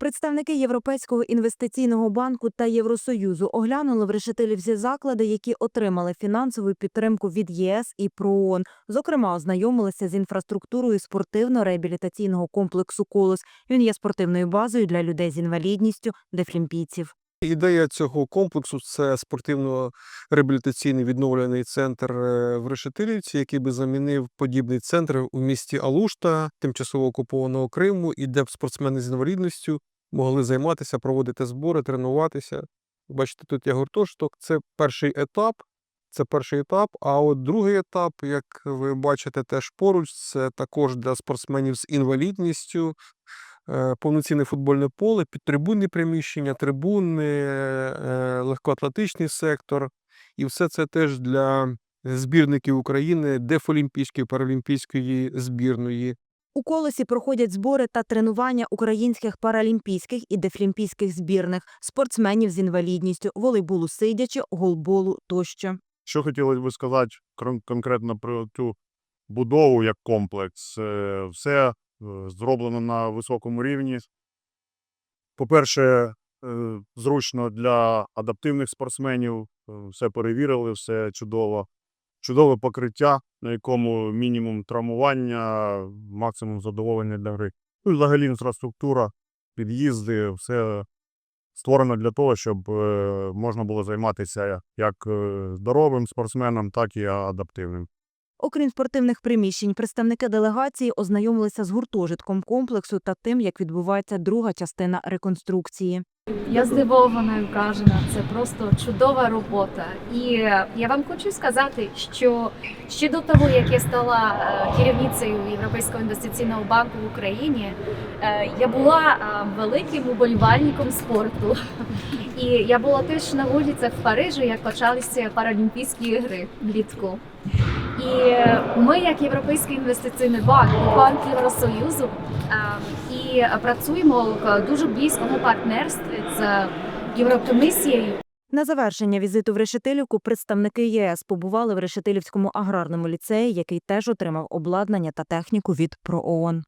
Представники Європейського інвестиційного банку та Євросоюзу оглянули в Решетилівці заклади, які отримали фінансову підтримку від єС і ПРООН. Зокрема, ознайомилися з інфраструктурою спортивно-реабілітаційного комплексу Колос. Він є спортивною базою для людей з інвалідністю, дефлімпійців. Ідея цього комплексу це спортивно-реабілітаційний відновлений центр е, в Решетилівці, який би замінив подібний центр у місті Алушта, тимчасово окупованого Криму, і де б спортсмени з інвалідністю могли займатися, проводити збори, тренуватися. Бачите, тут є гуртожиток. Це перший етап. Це перший етап. А от другий етап, як ви бачите, теж поруч, це також для спортсменів з інвалідністю повноцінне футбольне поле, підтрибунні приміщення, трибуни, е, легкоатлетичний сектор. І все це теж для збірників України, дефолімпійської, паралімпійської збірної. У колосі проходять збори та тренування українських паралімпійських і дефлімпійських збірних, спортсменів з інвалідністю, волейболу сидячи, голболу тощо. Що хотілося б сказати конкретно про цю будову як комплекс. Е, Все е, зроблено на високому рівні. По-перше, е, зручно для адаптивних спортсменів. е, Все перевірили, все чудово. Чудове покриття, на якому мінімум травмування, максимум задоволення для гри. Ну і взагалі інфраструктура, під'їзди, все створено для того, щоб е, можна було займатися як е, здоровим спортсменом, так і адаптивним. Окрім спортивних приміщень, представники делегації ознайомилися з гуртожитком комплексу та тим, як відбувається друга частина реконструкції. Я здивована і вражена. Це просто чудова робота. І я вам хочу сказати, що ще до того, як я стала е, керівницею Європейського інвестиційного банку в Україні, е, я була е, великим уболівальником спорту. І я була теж на вулицях в Парижі, як почалися Паралімпійські ігри влітку. І ми, як Європейський інвестиційний банк, банк Євросоюзу, е, і працюємо в дуже близькому партнерстві з Єврокомісією. На завершення візиту в Решетилівку представники ЄС побували в Решетилівському аграрному ліцеї, який теж отримав обладнання та техніку від ПРООН.